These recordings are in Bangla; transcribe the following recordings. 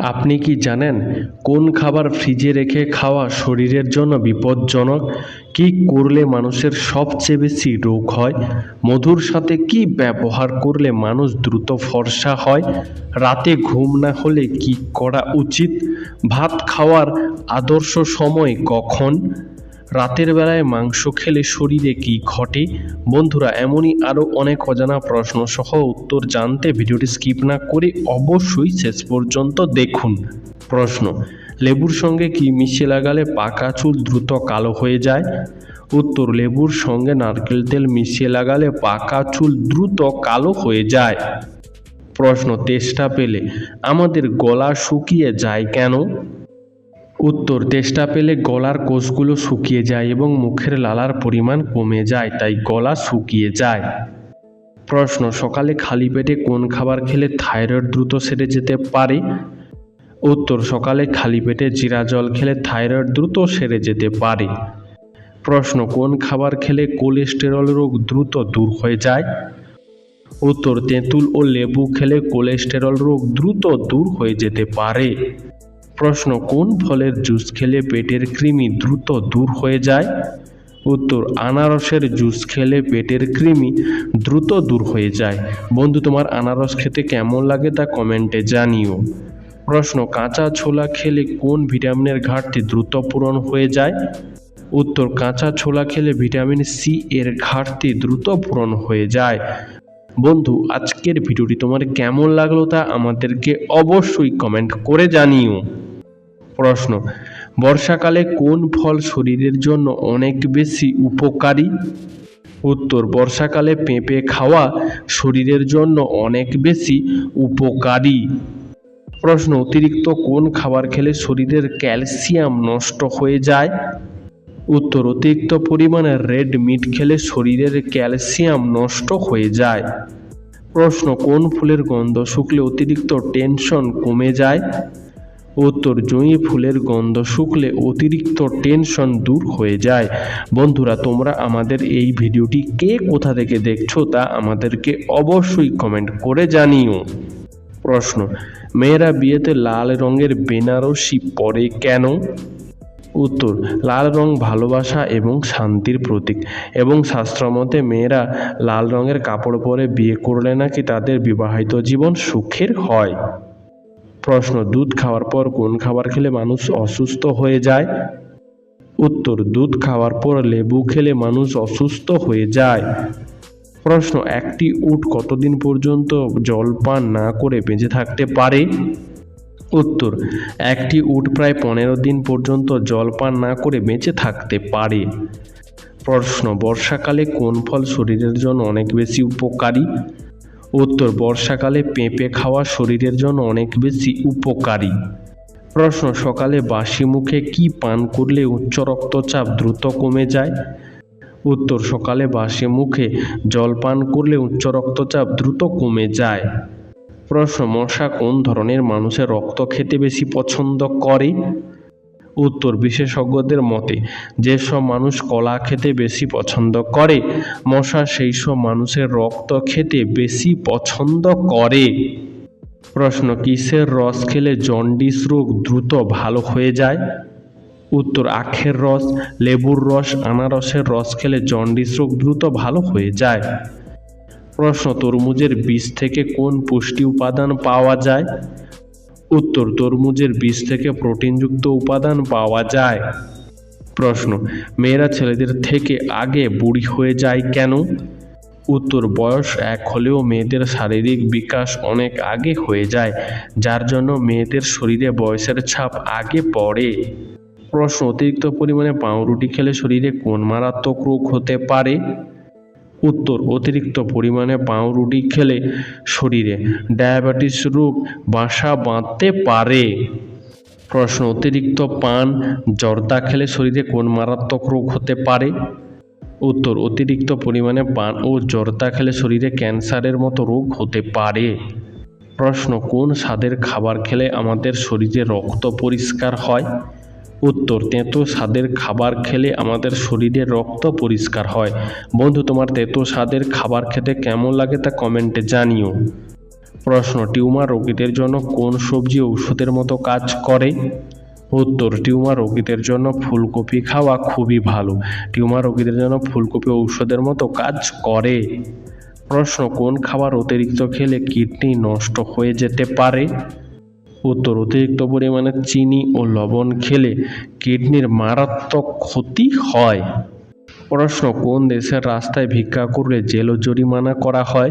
আপনি কি জানেন কোন খাবার ফ্রিজে রেখে খাওয়া শরীরের জন্য বিপজ্জনক? কি করলে মানুষের সবচেয়ে বেশি রোগ হয়? মধুর সাথে কি ব্যবহার করলে মানুষ দ্রুত ফর্সা হয়? রাতে ঘুম না হলে কি করা উচিত? ভাত খাওয়ার আদর্শ সময় কখন? রাতের বেলায় মাংস খেলে শরীরে কী ঘটে? বন্ধুরা, এমনই আরও অনেক অজানা প্রশ্ন সহ উত্তর জানতে ভিডিওটি স্কিপ না করে অবশ্যই শেষ পর্যন্ত দেখুন। প্রশ্ন, লেবুর সঙ্গে কি মিশিয়ে লাগালে পাকা চুল দ্রুত কালো হয়ে যায়? উত্তর, লেবুর সঙ্গে নারকেল তেল মিশিয়ে লাগালে পাকা চুল দ্রুত কালো হয়ে যায়। প্রশ্ন, তেষ্টা পেলে আমাদের গলা শুকিয়ে যায় কেন? উত্তর তেষ্টা পেলে গলার কোষগুলো শুকিয়ে যায় এবং মুখের লালার পরিমাণ কমে যায়, তাই গলা শুকিয়ে যায়। প্রশ্ন, সকালে খালি পেটে কোন খাবার খেলে থাইরয়েড দ্রুত সেরে যেতে পারে? উত্তর, সকালে খালি পেটে জিরা জল খেলে থাইরয়েড দ্রুত সেরে যেতে পারে। প্রশ্ন, কোন খাবার খেলে কোলেস্টেরল রোগ দ্রুত দূর হয়ে যায়? উত্তর, তেঁতুল ও লেবু খেলে কোলেস্টেরল রোগ দ্রুত দূর হয়ে যেতে পারে। প্রশ্ন, কোন ফলের জুস খেলে পেটের কৃমি দ্রুত দূর হয়ে যায়? উত্তর, আনারসের জুস খেলে পেটের কৃমি দ্রুত দূর হয়ে যায়। বন্ধু, তোমার আনারস খেতে কেমন লাগে তা কমেন্টে জানিও। প্রশ্ন, কাঁচা ছোলা খেলে কোন ভিটামিনের ঘাটতি দ্রুত পূরণ হয়ে যায়? উত্তর, কাঁচা ছোলা খেলে ভিটামিন সি এর ঘাটতি দ্রুত পূরণ হয়ে যায়। বন্ধু, আজকের ভিডিওটি তোমার কেমন লাগল তা আমাদেরকে অবশ্যই কমেন্ট করে জানিও। প্রশ্ন, বর্ষাকালে কোন ফল শরীরের জন্য অনেক বেশি উপকারী? উত্তর, বর্ষাকালে পেঁপে খাওয়া শরীরের জন্য অনেক বেশি উপকারী। প্রশ্ন, অতিরিক্ত কোন খাবার খেলে শরীরের ক্যালসিয়াম নষ্ট হয়ে যায়? উত্তর, অতিরিক্ত পরিমাণে রেড মিট খেলে শরীরের ক্যালসিয়াম নষ্ট হয়ে যায়। প্রশ্ন, কোন ফুলের গন্ধ শুকলে অতিরিক্ত টেনশন কমে যায়? উত্তর জুঁই ফুলের গন্ধ শুকলে অতিরিক্ত টেনশন দূর হয়ে যায়। বন্ধুরা, তোমরা আমাদের এই ভিডিওটি কে কোথা থেকে দেখছ তা আমাদেরকে অবশ্যই কমেন্ট করে জানিও। প্রশ্ন, মেয়েরা বিয়েতে লাল রঙের বেনারসি পরে কেন? উত্তর, লাল রং ভালোবাসা এবং শান্তির প্রতীক। এবং শাস্ত্রমতে মেয়েরা লাল রঙের কাপড় পরে বিয়ে করলে নাকি তাদের বিবাহিত জীবন সুখের হয়? প্রশ্ন, দুধ খাওয়ার পর কোন খাবার খেলে মানুষ অসুস্থ হয়ে যায়? উত্তর, দুধ খাওয়ার পর লেবু খেলে মানুষ অসুস্থ হয়ে যায়। প্রশ্ন, একটি উট কতদিন পর্যন্ত জল পান না করে বেঁচে থাকতে পারে? উত্তর, একটি উট প্রায় পনেরো দিন পর্যন্ত জল পান না করে বেঁচে থাকতে পারে। প্রশ্ন, বর্ষাকালে কোন ফল শরীরের জন্য অনেক বেশি উপকারী? উত্তর, বর্ষাকালে পেঁপে খাওয়া শরীরের জন্য অনেক বেশি উপকারী। প্রশ্ন, সকালে বাসি মুখে কি পান করলে উচ্চ রক্তচাপ দ্রুত কমে যায়? উত্তর, সকালে বাসি মুখে জল পান করলে উচ্চ রক্তচাপ দ্রুত কমে যায়। প্রশ্ন, মশা কোন ধরনের মানুষের রক্ত খেতে বেশি পছন্দ করে? উত্তর, বিশেষজ্ঞদের মতে, যেসব মানুষ কলা খেতে বেশি পছন্দ করে, মশা সেই সব মানুষের রক্ত খেতে বেশি পছন্দ করে। প্রশ্ন, কিসের রস খেলে জন্ডিস রোগ দ্রুত ভালো হয়ে যায়? উত্তর, আখের রস, লেবুর রস, আনারসের রস খেলে জন্ডিস রোগ দ্রুত ভালো হয়ে যায়। প্রশ্ন, তরমুজের বীজ থেকে কোন পুষ্টি উপাদান পাওয়া যায়? উত্তর, তরমুজের বীজ থেকে প্রোটিনযুক্ত উপাদান পাওয়া যায়। প্রশ্ন, মেয়েরা ছেলেদের থেকে আগে বুড়ি হয়ে যায় কেন? উত্তর, বয়স এক হলেও মেয়েদের শারীরিক বিকাশ অনেক আগে হয়ে যায়, যার জন্য মেয়েদের শরীরে বয়সের ছাপ আগে পড়ে। প্রশ্ন, অতিরিক্ত পরিমাণে পাউরুটি খেলে শরীরে কোন মারাত্মক রোগ হতে পারে? উত্তর অতিরিক্ত পরিমাণে পাউরুটি খেলে শরীরে ডায়াবেটিস রোগ বাসা বাঁধতে পারে। প্রশ্ন, অতিরিক্ত পান, জর্দা খেলে শরীরে কোন মারাত্মক রোগ হতে পারে? উত্তর, অতিরিক্ত পরিমাণে পান ও জর্দা খেলে শরীরে ক্যান্সারের মতো রোগ হতে পারে। প্রশ্ন, কোন স্বাদের খাবার খেলে আমাদের শরীরে রক্ত পরিষ্কার হয়? উত্তর, তেঁতো স্বাদের খাবার খেলে আমাদের শরীরে রক্ত পরিষ্কার হয়। বন্ধু, তোমার তেঁতো স্বাদের খাবার খেতে কেমন লাগে তা কমেন্টে জানিও। প্রশ্ন, টিউমার রোগীদের জন্য কোন সবজি ঔষধের মতো কাজ করে? উত্তর, টিউমার রোগীদের জন্য ফুলকপি খাওয়া খুবই ভালো। টিউমার রোগীদের জন্য ফুলকপি ঔষধের মতো কাজ করে। প্রশ্ন, কোন খাবার অতিরিক্ত খেলে কিডনি নষ্ট হয়ে যেতে পারে? উত্তর, অতিরিক্ত পরিমাণে চিনি ও লবণ খেলে কিডনির মারাত্মক ক্ষতি হয়। প্রশ্ন, কোন দেশের রাস্তায় ভিক্ষা করলে জেল ও জরিমানা করা হয়?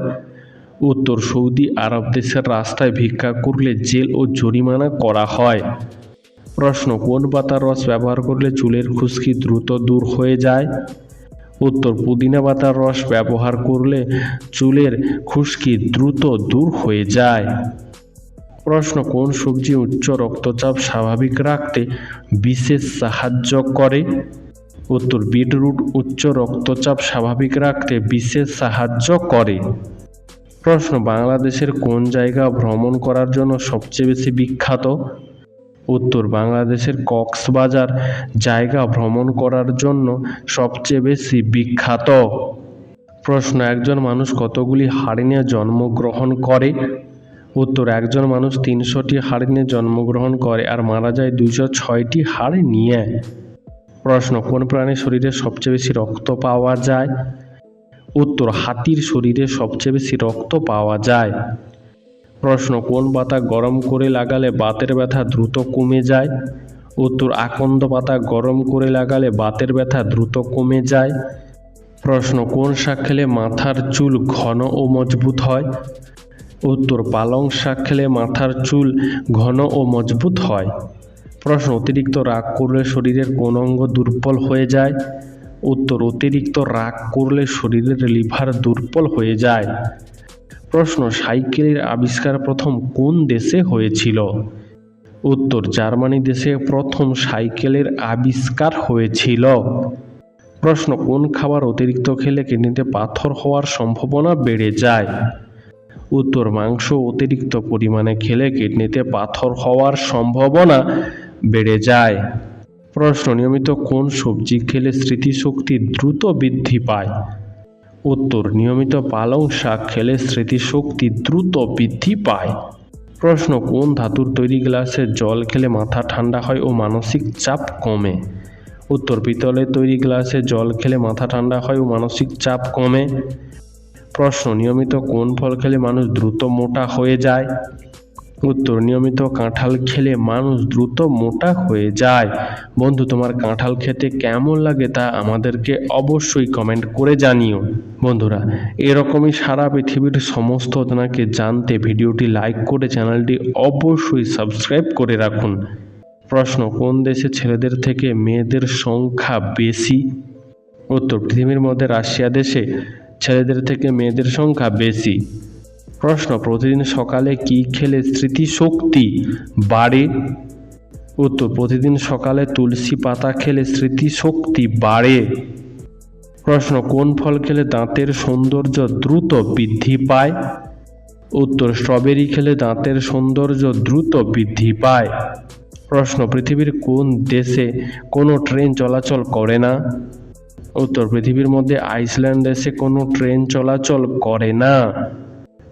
উত্তর, সৌদি আরব দেশের রাস্তায় ভিক্ষা করলে জেল ও জরিমানা করা হয়। প্রশ্ন, কোন পাতার রস ব্যবহার করলে চুলের খুশকি দ্রুত দূর হয়ে যায়? উত্তর, পুদিনা পাতার রস ব্যবহার করলে চুলের খুশকি দ্রুত দূর হয়ে যায়। প্রশ্ন, কোন সবজি উচ্চ রক্তচাপ স্বাভাবিক রাখতে বিশেষ সাহায্য করে? উত্তর, বিটরুট উচ্চ রক্তচাপ স্বাভাবিক রাখতে বিশেষ সাহায্য করে। প্রশ্ন, বাংলাদেশের কোন জায়গা ভ্রমণ করার জন্য সবচেয়ে বেশি বিখ্যাত? উত্তর, বাংলাদেশের কক্সবাজার জায়গা ভ্রমণ করার জন্য সবচেয়ে বেশি বিখ্যাত। প্রশ্ন, একজন মানুষ কতগুলি হাড়ি নিয়ে জন্মগ্রহণ করে? উত্তর, একজন মানুষ তিনশোটি হাড় নিয়ে জন্মগ্রহণ করে আর মারা যায় দুইশো ছয়টি হাড় নিয়ে। প্রশ্ন, কোন প্রাণীর শরীরে সবচেয়ে বেশি রক্ত পাওয়া যায়? উত্তর, হাতির শরীরে সবচেয়ে বেশি রক্ত পাওয়া যায়। প্রশ্ন, কোন পাতা গরম করে লাগালে বাতের ব্যথা দ্রুত কমে যায়? উত্তর, আকন্দ পাতা গরম করে লাগালে বাতের ব্যথা দ্রুত কমে যায়। প্রশ্ন, কোন শাক খেলে মাথার চুল ঘন ও মজবুত হয়? উত্তর পালং শাক খেলে মাথার চুল ঘন ও মজবুত হয়। প্রশ্ন, অতিরিক্ত রাগ করলে শরীরের কোন অঙ্গ দুর্বল হয়ে যায়? উত্তর, অতিরিক্ত রাগ করলে শরীরের লিভার দুর্বল হয়ে যায়। প্রশ্ন, সাইকেলের আবিষ্কার প্রথম কোন দেশে হয়েছিল? উত্তর, জার্মানি দেশে প্রথম সাইকেলের আবিষ্কার হয়েছিল। প্রশ্ন, কোন খাবার অতিরিক্ত খেলে কিডনিতে পাথর হওয়ার সম্ভাবনা বেড়ে যায়? উত্তর মাংস অতিরিক্ত পরিমাণে খেলে কিডনিতে পাথর হওয়ার সম্ভাবনা বেড়ে যায়। প্রশ্ন, নিয়মিত কোন সবজি খেলে স্মৃতিশক্তি দ্রুত বৃদ্ধি পায়? উত্তর, নিয়মিত পালং শাক খেলে স্মৃতিশক্তি দ্রুত বৃদ্ধি পায়। প্রশ্ন, কোন ধাতুর তৈরি গ্লাসে জল খেলে মাথা ঠান্ডা হয় ও মানসিক চাপ কমে? উত্তর, পিতলের তৈরি গ্লাসে জল খেলে মাথা ঠান্ডা হয় ও মানসিক চাপ কমে। প্রশ্ন, নিয়মিত কোন ফল খেলে মানুষ দ্রুত মোটা হয়ে যায়? উত্তর, নিয়মিত কাঁঠাল খেলে মানুষ দ্রুত মোটা হয়ে যায়। বন্ধু, তোমার কাঁঠাল খেতে কেমন লাগে তা আমাদেরকে অবশ্যই কমেন্ট করে জানিও। বন্ধুরা, এরকমই সারা পৃথিবীর সমস্ত ঘটনাকে জানতে ভিডিওটি লাইক করে চ্যানেলটি অবশ্যই সাবস্ক্রাইব করে রাখুন। প্রশ্ন, কোন দেশে ছেলেদের থেকে মেয়েদের সংখ্যা বেশি? উত্তর, পৃথিবীর মধ্যে রাশিয়া দেশে ছেলেদের থেকে মেয়েদের সংখ্যা বেশি। প্রশ্ন, প্রতিদিন সকালে কি খেলে স্মৃতিশক্তি বাড়ে? উত্তর, প্রতিদিন সকালে তুলসী পাতা খেলে স্মৃতিশক্তি বাড়ে। প্রশ্ন, কোন ফল খেলে দাঁতের সৌন্দর্য দ্রুত বৃদ্ধি পায়? উত্তর, স্ট্রবেরি খেলে দাঁতের সৌন্দর্য দ্রুত বৃদ্ধি পায়। প্রশ্ন, পৃথিবীর কোন দেশে কোনো ট্রেন চলাচল করে না? উত্তর, পৃথিবীর মধ্যে আইসল্যান্ড দেশে কোনো ট্রেন চলাচল করে না।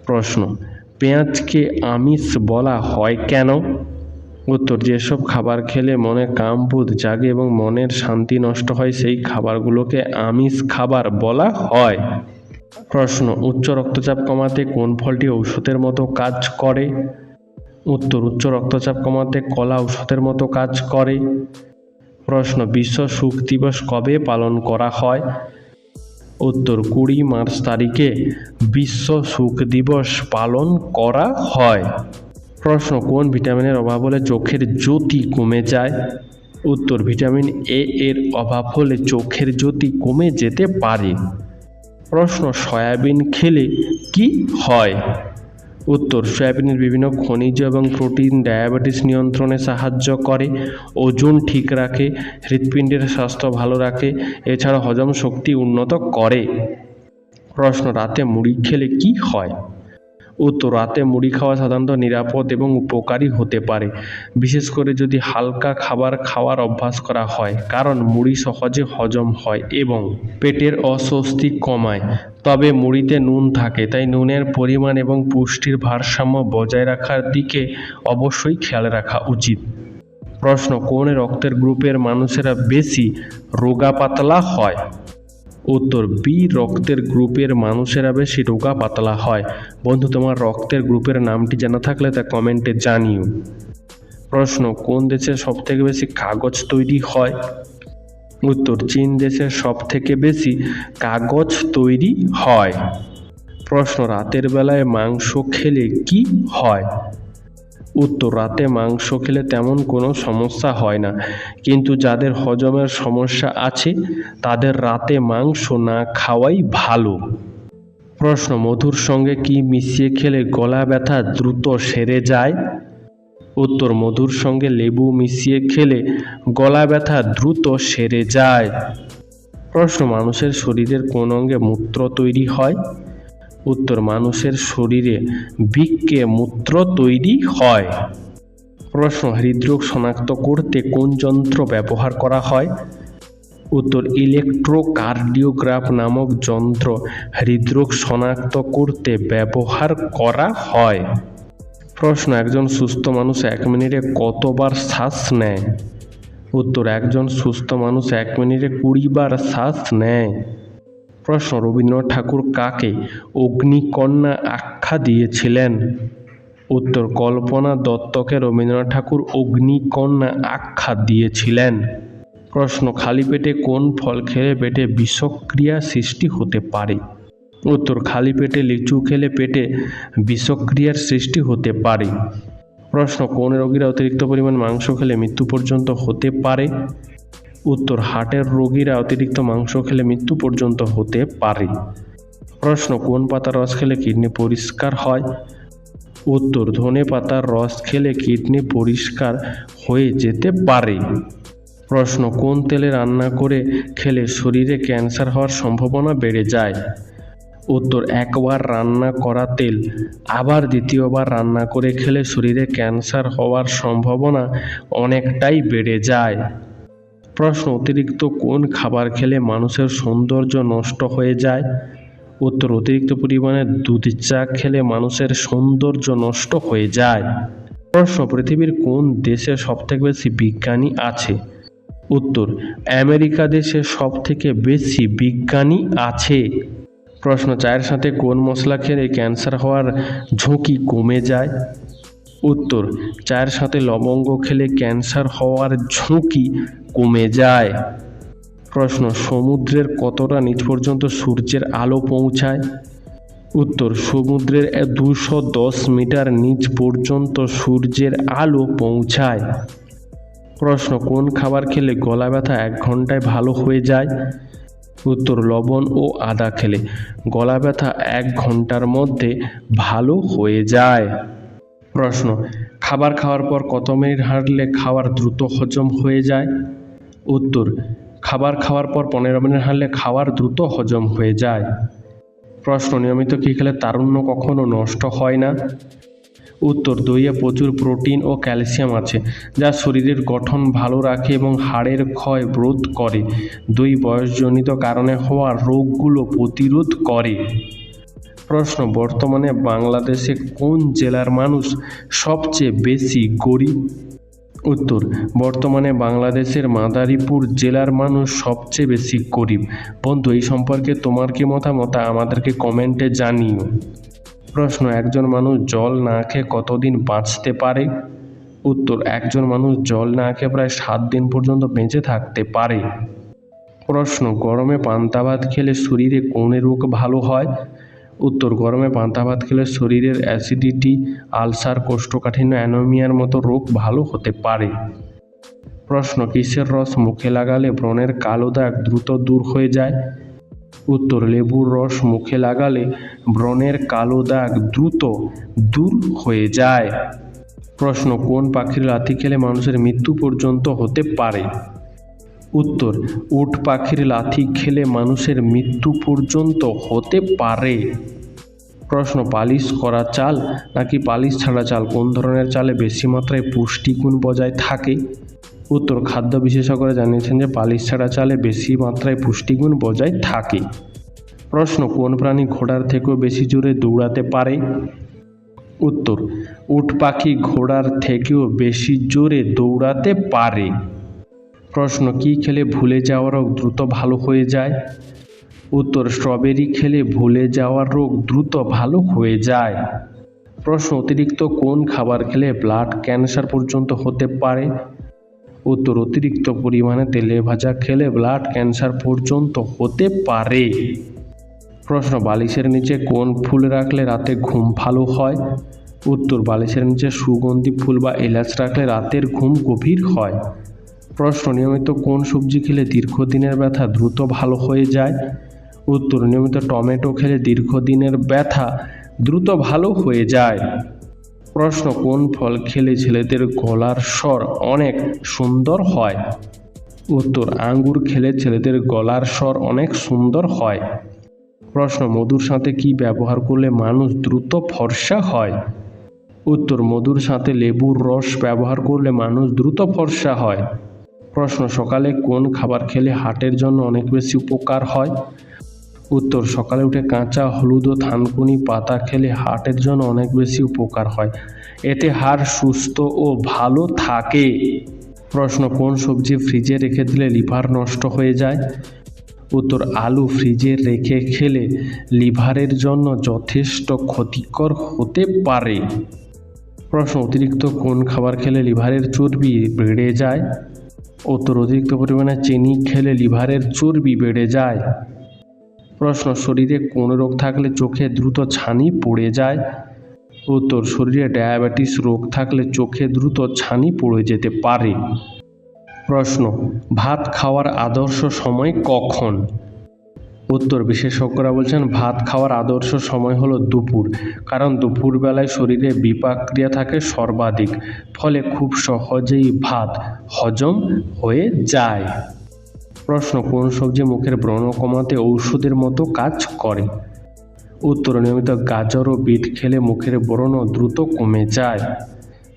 প্রশ্ন, পেঁয়াজকে আমিষ বলা হয় কেন? উত্তর, যেসব খাবার খেলে মনে কামবোধ জাগে এবং মনের শান্তি নষ্ট হয়, সেই খাবারগুলোকে আমিষ খাবার বলা হয়। প্রশ্ন, উচ্চ রক্তচাপ কমাতে কোন ফলটি ঔষধের মতো কাজ করে? উত্তর, উচ্চ রক্তচাপ কমাতে কলা ঔষধের মতো কাজ করে। প্রশ্ন, বিশ্ব সুখ দিবস কবে পালন করা হয়? উত্তর, কুড়ি মার্চ তারিখে বিশ্ব সুখ দিবস পালন করা হয়। প্রশ্ন, কোন ভিটামিনের অভাব হলে চোখের জ্যোতি কমে যায়? উত্তর, ভিটামিন এ এর অভাব হলে চোখের জ্যোতি কমে যেতে পারে। প্রশ্ন, সয়াবিন খেলে কি হয়? উত্তর, সয়াবিনের বিভিন্ন খনিজ এবং প্রোটিন ডায়াবেটিস নিয়ন্ত্রণে সাহায্য করে। ওজন ঠিক রাখে, হৃৎপিণ্ডের স্বাস্থ্য ভালো রাখে, এছাড়া হজম শক্তি উন্নত করে। প্রশ্ন, রাতে মুড়ি খেলে কি হয়? উত্তর। রাতে মুড়ি খাওয়া সাধারণত নিরাপদ এবং উপকারী হতে পারে। বিশেষ করে যদি হালকা খাবার খাওয়ার অভ্যাস করা হয়, কারণ মুড়ি সহজে হজম হয় এবং পেটের অস্বস্তি কমায়। তবে মুড়িতে নুন থাকে, তাই নুনের পরিমাণ এবং পুষ্টির ভারসাম্য বজায় রাখার দিকে অবশ্যই খেয়াল রাখা উচিত। প্রশ্ন, কোন রক্তের গ্রুপের মানুষেরা বেশি রোগা পাতলা হয়? উত্তর বি রক্তের গ্রুপের মানুষেরা বেশি রোগা পাতলা হয়। বন্ধু, তোমার রক্তের গ্রুপের নামটি জানা থাকলে তা কমেন্টে জানিও। প্রশ্ন, কোন দেশে সবথেকে বেশি কাগজ তৈরি হয়? উত্তর, চীন দেশে সবথেকে বেশি কাগজ তৈরি হয়। প্রশ্ন, রাতের বেলায় মাংস খেলে কি হয়? উত্তর, রাতে মাংস খেলে তেমন কোনো সমস্যা হয় না। কিন্তু যাদের হজমের সমস্যা আছে, তাদের রাতে মাংস না খাওয়াই ভালো। প্রশ্ন, মধুর সঙ্গে কি মিশিয়ে খেলে গলা ব্যথা দ্রুত সেরে যায়? উত্তর, মধুর সঙ্গে লেবু মিশিয়ে খেলে গলা ব্যথা দ্রুত সেরে যায়। প্রশ্ন, মানুষের শরীরের কোন অঙ্গে মূত্র তৈরি হয়? উত্তর, মানুষের শরীরে বৃক্কে মূত্র তৈরি হয়। প্রশ্ন, হৃদরোগ শনাক্ত করতে কোন যন্ত্র ব্যবহার করা হয়? উত্তর ইলেকট্রোকার্ডিওগ্রাফ নামক যন্ত্র হৃদরোগ শনাক্ত করতে ব্যবহার করা হয়। প্রশ্ন, একজন সুস্থ মানুষ এক মিনিটে কতবার শ্বাস নেয়? উত্তর, একজন সুস্থ মানুষ এক মিনিটে কুড়ি বার শ্বাস নেয়। প্রশ্ন, রবীন্দ্রনাথ ঠাকুর কাকে অগ্নিকন্যা আখ্যা দিয়েছিলেন? উত্তর, কল্পনা দত্তকে রবীন্দ্রনাথ ঠাকুর অগ্নিকন্যা আখ্যা দিয়েছিলেন। প্রশ্ন, খালি পেটে কোন ফল খেলে পেটে বিষক্রিয়া সৃষ্টি হতে পারে? উত্তর, খালি পেটে লিচু খেলে পেটে বিষক্রিয়ার সৃষ্টি হতে পারে। প্রশ্ন, কোন রোগীরা অতিরিক্ত পরিমাণ মাংস খেলে মৃত্যু পর্যন্ত হতে পারে? উত্তর, হার্টের রোগীরা অতিরিক্ত মাংস খেলে মৃত্যু পর্যন্ত হতে পারে। প্রশ্ন, কোন পাতার রস খেলে কিডনি পরিষ্কার হয়? উত্তর, ধনে পাতার রস খেলে কিডনি পরিষ্কার হয়ে যেতে পারে। প্রশ্ন, কোন তেলে রান্না করে খেলে শরীরে ক্যান্সার হওয়ার সম্ভাবনা বেড়ে যায়? উত্তর, একবার রান্না করা তেল, আবার দ্বিতীয়বার রান্না করে খেলে শরীরে ক্যান্সার হওয়ার সম্ভাবনা অনেকটাই বেড়ে যায়। প্রশ্ন, অতিরিক্ত কোন খাবার খেলে মানুষের সৌন্দর্য নষ্ট হয়ে যায়? উত্তর, অতিরিক্ত পরিমাণে দুধ চা খেলে মানুষের সৌন্দর্য নষ্ট হয়ে যায়। প্রশ্ন, পৃথিবীর কোন দেশে সবথেকে বেশি বিজ্ঞানী আছে? উত্তর, আমেরিকা দেশে সবথেকে বেশি বিজ্ঞানী আছে। প্রশ্ন, চায়ের সাথে কোন মশলা খেলে ক্যান্সার হওয়ার ঝুঁকি কমে যায়? উত্তর, চায়ের সাথে লবঙ্গ খেলে ক্যান্সার হওয়ার ঝুঁকি কমে যায়। প্রশ্ন, সমুদ্রের কতটা নিচ পর্যন্ত সূর্যের আলো পৌঁছায়? উত্তর, সমুদ্রের দুশো দশ মিটার নিচ পর্যন্ত সূর্যের আলো পৌঁছায়। প্রশ্ন, কোন খাবার খেলে গলা ব্যথা এক ঘন্টায় ভালো হয়ে যায়? উত্তর, লবণ ও আদা খেলে গলা ব্যথা এক ঘণ্টার মধ্যে ভালো হয়ে যায়। প্রশ্ন, খাবার খাওয়ার পর কত মিনিট হাঁটলে খাবার দ্রুত হজম হয়ে যায়? উত্তর, খাবার খাওয়ার পর পনেরো মিনিট হাঁটলে খাবার দ্রুত হজম হয়ে যায়। প্রশ্ন, নিয়মিত কী খেলে তারুণ্য কখনো নষ্ট হয় না? উত্তর, দইয়ে প্রচুর প্রোটিন ও ক্যালসিয়াম আছে, যা শরীরের গঠন ভালো রাখে এবং হাড়ের ক্ষয় রোধ করে। দই বয়সজনিত কারণে হওয়া রোগগুলো প্রতিরোধ করে। প্রশ্ন, বর্তমানে বাংলাদেশে কোন জেলার মানুষ সবচেয়ে বেশি গরিব? উত্তর, বর্তমানে বাংলাদেশের মাদারীপুর জেলার মানুষ সবচেয়ে বেশি গরিব। বন্ধু, এই সম্পর্কে তোমার কি মতামত? আমাদেরকে কমেন্টে জানিও। প্রশ্ন, একজন মানুষ জল না খেয়ে কতদিন বাঁচতে পারে? উত্তর, একজন মানুষ জল না খেয়ে প্রায় সাত দিন পর্যন্ত বেঁচে থাকতে পারে। প্রশ্ন, গরমে পান্তা ভাত খেলে শরীরে কোন রোগ ভালো হয়? উত্তর গরমে পান্তা ভাত খেলে শরীরের অ্যাসিডিটি, আলসার, কোষ্ঠকাঠিন্য, অ্যানোমিয়ার মতো রোগ ভালো হতে পারে। প্রশ্ন, কিসের রস মুখে লাগালে ব্রণের কালো দাগ দ্রুত দূর হয়ে যায়? উত্তর, লেবুর রস মুখে লাগালে ব্রণের কালো দাগ দ্রুত দূর হয়ে যায়। প্রশ্ন, কোন পাখির লাথি খেলে মানুষের মৃত্যু পর্যন্ত হতে পারে? উত্তর, উট পাখির লাথি খেলে মানুষের মৃত্যু পর্যন্ত হতে পারে। প্রশ্ন, পালিশ করা চাল? নাকি পালিশ ছাড়া চাল? কোন ধরনের চালে বেশি মাত্রায় পুষ্টিগুণ বজায় থাকে? উত্তর, খাদ্য বিশেষজ্ঞরা জানিয়েছেন যে পালিশ ছাড়া চালে বেশি মাত্রায় পুষ্টিগুণ বজায় থাকে। প্রশ্ন, কোন প্রাণী ঘোড়ার থেকেও বেশি জোরে দৌড়াতে পারে? উত্তর, উট পাখি ঘোড়ার থেকেও বেশি জোরে দৌড়াতে পারে। প্রশ্ন, কি খেলে ভুলে যাওয়া রোগ দ্রুত ভালো হয়ে যায়? উত্তর, স্ট্রবেরি খেলে ভুলে যাওয়ার রোগ দ্রুত ভালো হয়ে যায়। প্রশ্ন, অতিরিক্ত কোন খাবার খেলে ব্লাড ক্যান্সার পর্যন্ত হতে পারে? উত্তর, অতিরিক্ত পরিমাণে তেলে ভাজা খেলে ব্লাড ক্যান্সার পর্যন্ত হতে পারে। প্রশ্ন, বালিশের নিচে কোন ফুল রাখলে রাতে ঘুম ভালো হয়? উত্তর, বালিশের নিচে সুগন্ধি ফুল বা এলাচ রাখলে রাতের ঘুম গভীর হয়। প্রশ্ন, নিয়মিত কোন সবজি খেলে দীর্ঘদিনের ব্যথা দ্রুত ভালো হয়ে যায়? উত্তর, নিয়মিত টমেটো খেলে দীর্ঘদিনের ব্যথা দ্রুত ভালো হয়ে যায়। প্রশ্ন, কোন ফল খেলে ছেলেদের গলার স্বর অনেক সুন্দর হয়? উত্তর, আঙ্গুর খেলে ছেলেদের গলার স্বর অনেক সুন্দর হয়। প্রশ্ন, মধুর সাথে কি ব্যবহার করলে মানুষ দ্রুত ফর্সা হয়? উত্তর, মধুর সাথে লেবুর রস ব্যবহার করলে মানুষ দ্রুত ফর্সা হয়। প্রশ্ন, সকালে কোন খাবার খেলে হার্টের জন্য অনেক বেশি উপকার হয়? উত্তর, সকালে উঠে কাঁচা, হলুদ ও থানকুনি পাতা খেলে হার্টের জন্য অনেক বেশি উপকার হয়। এতে হাড় সুস্থ ও ভালো থাকে। প্রশ্ন, কোন সবজি ফ্রিজে রেখে দিলে লিভার নষ্ট হয়ে যায়? উত্তর, আলু ফ্রিজে রেখে খেলে লিভারের জন্য যথেষ্ট ক্ষতিকর হতে পারে। প্রশ্ন, অতিরিক্ত কোন খাবার খেলে লিভারের চর্বি বেড়ে যায়? উত্তর, অতিরিক্ত পরিমাণে চিনি খেলে লিভারের চর্বি বেড়ে যায়। প্রশ্ন, শরীরে কোন রোগ থাকলে চোখে দ্রুত ছানি পড়ে যায়? উত্তর, শরীরে ডায়াবেটিস রোগ থাকলে চোখে দ্রুত ছানি পড়ে যেতে পারে। প্রশ্ন, ভাত খাওয়ার আদর্শ সময় কখন? উত্তর, বিশেষজ্ঞরা বলছেন ভাত খাওয়ার আদর্শ সময় হলো দুপুর, কারণ দুপুরবেলায় শরীরে বিপাক ক্রিয়া থাকে সর্বাধিক, ফলে খুব সহজেই ভাত হজম হয়ে যায়। প্রশ্ন, কোন সবজি মুখের ব্রণ কমাতে ঔষধের মতো কাজ করে? উত্তর, নিয়মিত গাজর ও বিট খেলে মুখের ব্রণ দ্রুত কমে যায়।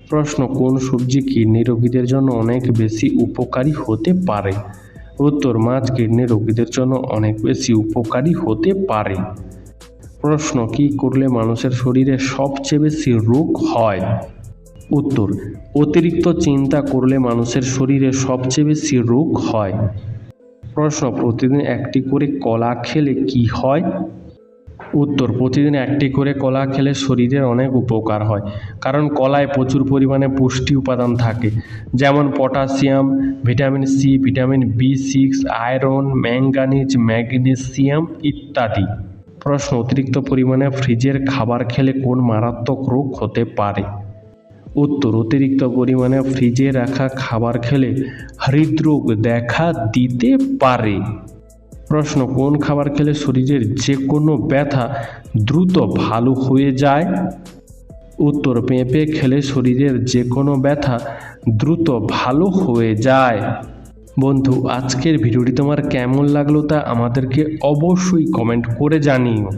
প্রশ্ন, কোন সবজি কিডনি রোগীদের জন্য অনেক বেশি উপকারী হতে পারে? উত্তর মাছ কিডনি রোগীদের জন্য অনেক বেশি উপকারী হতে পারে। প্রশ্ন, কি করলে মানুষের শরীরে সবচেয়ে বেশি রোগ হয়? উত্তর, অতিরিক্ত চিন্তা করলে মানুষের শরীরে সবচেয়ে বেশি রোগ হয়। প্রশ্ন, প্রতিদিন একটি করে কলা খেলে কি হয়? উত্তর, প্রতিদিন একটি করে কলা খেলে শরীরের অনেক উপকার হয়, কারণ কলায় প্রচুর পরিমাণে পুষ্টি উপাদান থাকে, যেমন potassium, vitamin C, vitamin B six, iron manganese magnesium ইত্যাদি। প্রশ্ন, অতিরিক্ত পরিমাণে ফ্রিজের খাবার খেলে কোন মারাত্মক রোগ হতে পারে? উত্তর, অতিরিক্ত পরিমাণে ফ্রিজে রাখা খাবার খেলে হৃদরোগ দেখা দিতে পারে। প্রশ্ন, কোন খাবার খেলে শরীরের যে কোনো ব্যথা দ্রুত ভালো হয়ে যায়? উত্তর, পেঁপে খেলে শরীরের যে কোনো ব্যথা দ্রুত ভালো হয়ে যায়। বন্ধু, আজকের ভিডিওটি তোমার কেমন লাগল তা আমাদেরকে অবশ্যই কমেন্ট করে জানিও।